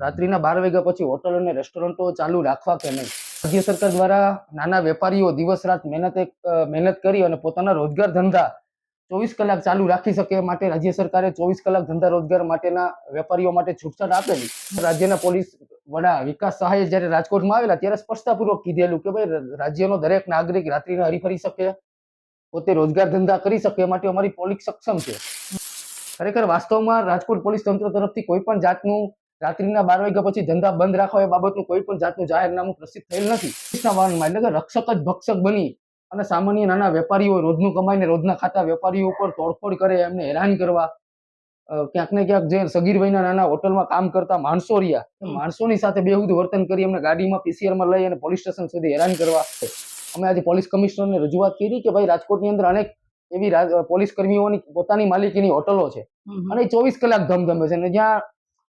રાત્રિના બાર વાગ્યા પછી હોટલ અને રેસ્ટોરન્ટો ચાલુ રાખવા કે નહીં? રાજ્ય સરકાર દ્વારા નાના વેપારીઓ દિવસ રાત મહેનત મહેનત કરી અને પોતાના રોજગાર ધંધા ચોવીસ કલાક ચાલુ રાખી શકે એ માટે રાજ્ય સરકારે ચોવીસ કલાક ધંધા રોજગાર માટેના વેપારીઓ માટે છૂટછાટ આપેલી. રાજ્યના પોલીસ વડા વિકાસ સહાયે જ્યારે રાજકોટમાં આવેલા ત્યારે સ્પષ્ટતાપૂર્વક કીધેલું કે ભાઈ રાજ્યનો દરેક નાગરિક રાત્રિને હરીફરી શકે, પોતે રોજગાર ધંધા કરી શકે એ માટે અમારી પોલીસ સક્ષમ છે. ખરેખર વાસ્તવમાં રાજકોટ પોલીસ તંત્ર તરફથી કોઈ પણ જાતનું રાત્રિના બાર વાગ્યા પછી ધંધા બંધ રાખવા એ બાબતનું કોઈ પણ જાતનું જાહેરનામું પ્રસિદ્ધ થયેલ નથી. એટલે કે રક્ષક જ ભક્ષક બની અને સામાન્ય નાના વેપારીઓ રોજનું કમાઈને રોજના ખાતા વેપારીઓ ઉપર તોડફોડ કરે એમને હેરાન કરવા ક્યાંક ને ક્યાંક જે સગીર વયના નાના હોટલમાં કામ કરતા માણસો રહ્યા માણસોની સાથે બેહુદ વર્તન કરી એમને ગાડીમાં પીસીઆરમાં લઈ અને પોલીસ સ્ટેશન સુધી હેરાન કરવા. અમે આજે પોલીસ કમિશનરને રજૂઆત કરી કે ભાઈ રાજકોટની અંદર અનેક એવી પોલીસ કર્મીઓની પોતાની માલિકીની હોટલો છે અને એ ચોવીસ કલાક ધમધમે છે અને જ્યાં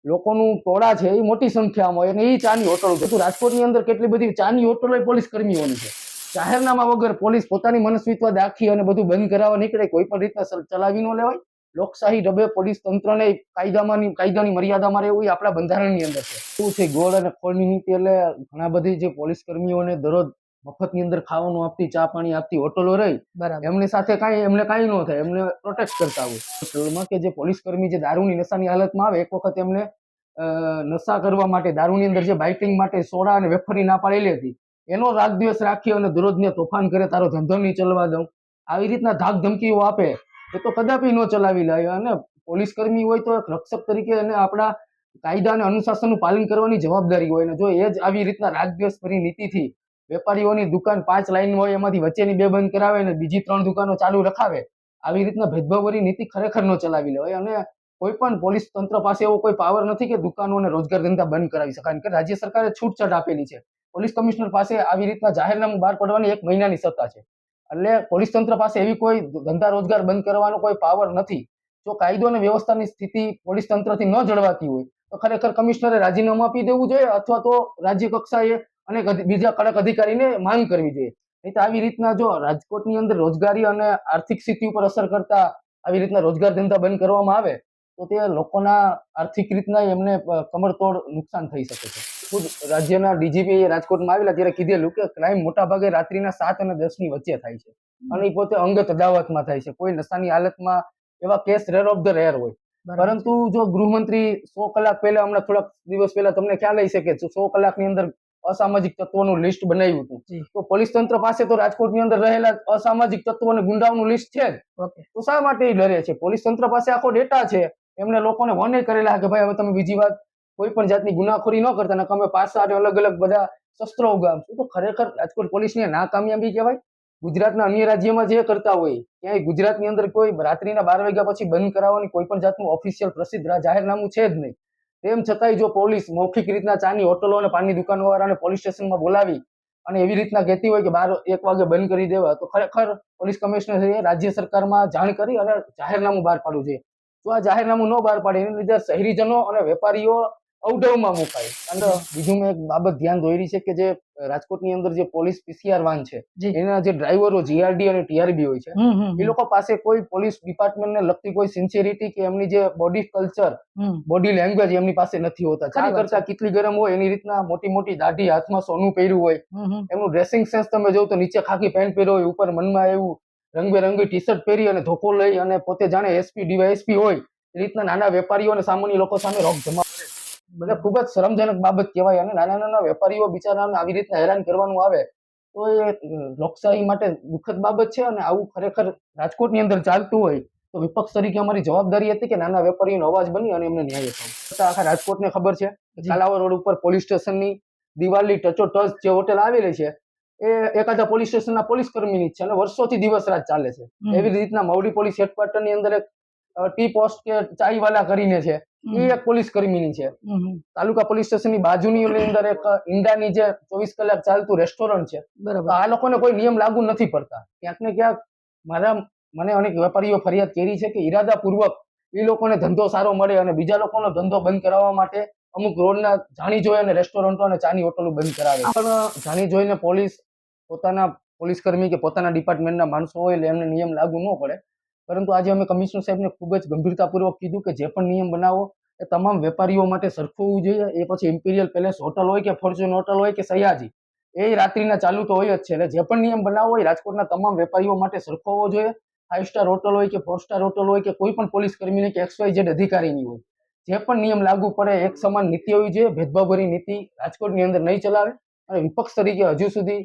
લોકોનું ટોળા છે એ મોટી સંખ્યામાં હોય અને એ ચાની હોટલો છે. તો રાજકોટની અંદર કેટલી બધી ચાની હોટલો પોલીસ કર્મીઓની છે. જાહેરનામા વગર પોલીસ પોતાની મનસ્વીત્વ દાખી અને બધું બંધ કરાવવા નીકળે કોઈ પણ રીતના ચલાવી ન લેવાય. લોકશાહી ડબે પોલીસ તંત્રને કાયદામાં કાયદાની મર્યાદામાં રહેવું એ આપણા બંધારણની અંદર છે. શું છે ગોળ અને ખોળની નીતિ? એટલે ઘણા બધી જે પોલીસ કર્મીઓને દરરોજ મફતની અંદર ખાવાનું આપતી ચા પાણી આપતી હોટલો રહી એમની સાથે કાંઈ એમને કાંઈ ન થાય એમને પ્રોટેક્ટ કરતા હોય. કે જે પોલીસ કર્મી જે દારૂની નશાની હાલતમાં આવે એક વખત એમને નશા કરવા માટે દારૂની અંદર જે બાઇટિંગ માટે સોડા અને વેફરની ના પાડેલી હતી એનો રાગ દિવસ રાખી અને દરરોજને તોફાન કરે તારો ધંધો નહીં ચલવા દઉં. આવી રીતના ધાક ધમકીઓ આપે એ તો કદાપી ન ચલાવી લે. અને પોલીસ કર્મી હોય તો એક રક્ષક તરીકે એને આપણા કાયદા અને અનુશાસનનું પાલન કરવાની જવાબદારી હોય. અને જો એ જ આવી રીતના રાગ દિવસ ભરી નીતિથી વેપારીઓની દુકાન પાંચ લાઈન હોય, એમાંથી વચ્ચેની બે બંધ કરાવે અને બીજી ત્રણ દુકાનો ચાલુ રખાવે. આવી રીતના ભેદભાવવાળી નીતિ ખરેખર ન ચલાવી લેવાય અને કોઈ પણ પોલીસ તંત્ર પાસે એવો કોઈ પાવર નથી કે દુકાનો અને રોજગાર ધંધા બંધ કરાવી શકાય કારણ કે રાજ્ય સરકારે છૂટછાટ આપેલી છે. પોલીસ કમિશનર પાસે આવી રીતના જાહેરનામું બહાર પડવાની એક મહિનાની સત્તા છે. એટલે પોલીસ તંત્ર પાસે એવી કોઈ ધંધા રોજગાર બંધ કરવાનો કોઈ પાવર નથી. જો કાયદો અને વ્યવસ્થાની સ્થિતિ પોલીસ તંત્રથી ન જળવાતી હોય, તો ખરેખર કમિશનરે રાજીનામું આપી દેવું જોઈએ અથવા તો રાજ્ય કક્ષાએ અધિ- બીજા કડક અધિકારીને માંગ કરવી જોઈએ. નહીં તો આવી રીતના જો રાજકોટની અંદર રોજગારી અને આર્થિક સ્થિતિ ઉપર અસર કરતા આવી રીતના રોજગાર ધંધા બંધ કરવામાં આવે તો તે લોકોના આર્થિક રીતના એમને કમરતોડ નુકસાન થઈ શકે છે. ખુદ રાજ્યના ડીજીપી રાજકોટમાં આવેલા ત્યારે કીધેલું કે ક્રાઇમ મોટાભાગે રાત્રિના સાત અને દસની વચ્ચે થાય છે. અને એ પોતે અંગત અદાવતમાં થાય છે. કોઈ નશાની હાલતમાં એવા case rare of the rare હોય. પરંતુ જો ગૃહમંત્રી સો કલાક પહેલા હમણાં થોડાક દિવસ પહેલા તમને ખ્યાલ શકે છે સો કલાકની અંદર અસામાજિક તત્વોનું લિસ્ટ બનાવ્યું હતું. તો પોલીસ તંત્ર પાસે તો રાજકોટની અંદર રહેલા અસામાજિક તત્વો અને ગુંડાઓનું લિસ્ટ છે તો શા માટે ડરે છે? પોલીસ તંત્ર પાસે આખો ડેટા છે. એમને લોકોને વને કરેલા કે ભાઈ હવે તમે બીજી વાત કોઈ પણ જાતની ગુનાખોરી ન કરતા ને અમે પાછા અલગ અલગ બધા શસ્ત્રો ઉગામશું. તો ખરેખર રાજકોટ પોલીસની નાકામયાબી કહેવાય? ગુજરાતના અન્ય રાજ્યમાં જે કરતા હોય ક્યાંય ગુજરાતની અંદર કોઈ રાત્રિના બાર વાગ્યા પછી બંધ કરાવવાની કોઈ પણ જાતનું ઓફિશિયલ પ્રસિદ્ધ જાહેરનામું છે જ નહીં. તેમ છતાંય જો પોલીસ મૌખિક રીતના ચાની હોટલો અને પાનની દુકાનો વાળાને પોલીસ સ્ટેશનમાં બોલાવી અને એવી રીતના કહેતી હોય કે બાર એક વાગે બંધ કરી દેવા, તો ખરેખર પોલીસ કમિશનરે રાજ્ય સરકારમાં જાણ કરી અને જાહેરનામું બહાર પાડવું જોઈએ જો આ જાહેરનામું ન બહાર પાડે, એની લીધે શહેરીજનો અને વેપારીઓ અવડવમાં મુકાય. અને બીજું મેં એક બાબત ધ્યાન દોરી છે કે જે રાજકોટની અંદર જે પોલીસ પીસીઆર વાન છે એના જે ડ્રાઈવરો જીઆરડી અને ટીઆરબી હોય છે એ લોકો પાસે કોઈ પોલીસ ડિપાર્ટમેન્ટને લગતી કોઈ સિન્સિયરિટી કે એમની જે બોડી કલ્ચર બોડી લેંગ્વેજ એમની પાસે નથી હોતા. ચા કરતા કેટલી ગરમ હોય એની રીતના મોટી મોટી દાઢી હાથમાં સોનું પહેર્યું હોય. એમનું ડ્રેસિંગ સેન્સ તમે જોવો તો નીચે ખાકી પેન્ટ પહેર્યો હોય ઉપર મનમાં એવું રંગબેરંગી ટી શર્ટ પહેરી અને ધોકો લઈ અને પોતે જાણે એસપી ડીવાયએસપી હોય એ રીતના નાના વેપારીઓ અને સામાન્ય લોકો સામે રોક જમા એટલે ખૂબ જ શરમજનક બાબત કહેવાય અને નાના નાના વેપારીઓ બિચારાને આવી રીતના હેરાન કરવાનું આવે તો એ લોકશાહી માટે દુઃખદ બાબત છે અને આવું ખરેખર રાજકોટની અંદર ચાલતું હોય તો વિપક્ષ તરીકે અમારી જવાબદારી હતી કે નાના વેપારીઓનો અવાજ બની અને એમને ન્યાય અપાવો. આખા રાજકોટને ખબર છે કે રોડ ઉપર પોલીસ સ્ટેશનની દિવાલની ટચો ટચ જે હોટેલ આવેલી છે એ એકાદા પોલીસ સ્ટેશનના પોલીસ કર્મીની જ છે અને વર્ષોથી દિવસ રાત ચાલે છે. એવી રીતના મવડી પોલીસ હેડક્વાર્ટરની અંદર એક ટી પોસ્ટ કે ચાઈવાલા કરીને છે એ એક પોલીસ કર્મીની છે. તાલુકા પોલીસ સ્ટેશનની બાજુની અંદર એક ઈંડાની જે ચોવીસ કલાક ચાલતું રેસ્ટોરન્ટ છે. બરાબર. આ લોકોને કોઈ નિયમ લાગુ નથી પડતા. ક્યાંક ને ક્યાંક મારા મને અનેક વેપારીઓ ફરિયાદ કરી છે કે ઈરાદાપૂર્વક એ લોકોને ધંધો સારો મળે અને બીજા લોકોનો ધંધો બંધ કરાવવા માટે અમુક રોડના જાણી જોઈ અને રેસ્ટોરન્ટો અને ચાની હોટલો બંધ કરાવે. પણ જાણી જોઈને પોલીસ પોતાના પોલીસ કર્મી કે પોતાના ડિપાર્ટમેન્ટના માણસો હોય એટલે એમને નિયમ લાગુ ન પડે. પરંતુ આજે અમે કમિશનર સાહેબને ખૂબ જ ગંભીરતાપૂર્વક કીધું કે જે પણ નિયમ બનાવો એ તમામ વેપારીઓ માટે સરખું હોવું જોઈએ. એ પછી ઇમ્પિરિયલ પેલેસ હોટલ હોય કે ફોર્ચ્યુન હોટલ હોય કે સયાજી, એ રાત્રિના ચાલુ તો હોય જ છે. એટલે જે પણ નિયમ બનાવવો હોય રાજકોટના તમામ વેપારીઓ માટે સરખો હોવો જોઈએ. ફાઇવ સ્ટાર હોટલ હોય કે ફોર સ્ટાર હોટલ હોય કે કોઈ પણ પોલીસ કર્મીની કે એક્સ જેડ અધિકારીની હોય. જે પણ નિયમ લાગુ પડે એક સમાન નીતિ હોવી જોઈએ. ભેદભાવભરી નીતિ રાજકોટની અંદર નહીં ચલાવે અને વિપક્ષ તરીકે હજુ સુધી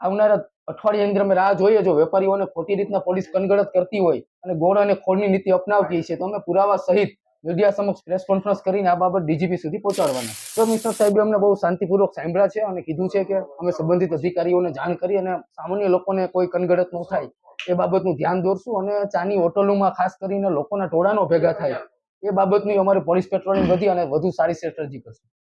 આવનારા અઠવાડિયાની અંદર અમે રાહ જોઈએ જો વેપારીઓને ખોટી રીતના પોલીસ કનગડત કરતી હોય અને ગોળ અને ખોળની નીતિ અપનાવતી છે, તો અમે પુરાવા સહિત મીડિયા સમક્ષ પ્રેસ કોન્ફરન્સ કરીને આ બાબત ડીજીપી સુધી પહોંચાડવાના. તો મિસ્ટર સાહેબે અમને બહુ શાંતિપૂર્વક સાંભળ્યા છે અને કીધું છે કે અમે સંબંધિત અધિકારીઓને જાણ કરી અને સામાન્ય લોકોને કોઈ કનગડત ન થાય. એ બાબતનું ધ્યાન દોરશું અને ચાની હોટલોમાં ખાસ કરીને લોકોના ટોળાનો ભેગા થાય. એ બાબતની અમારે પોલીસ પેટ્રોલિંગ વધી અને વધુ સારી સ્ટ્રેટર્જી કરશું.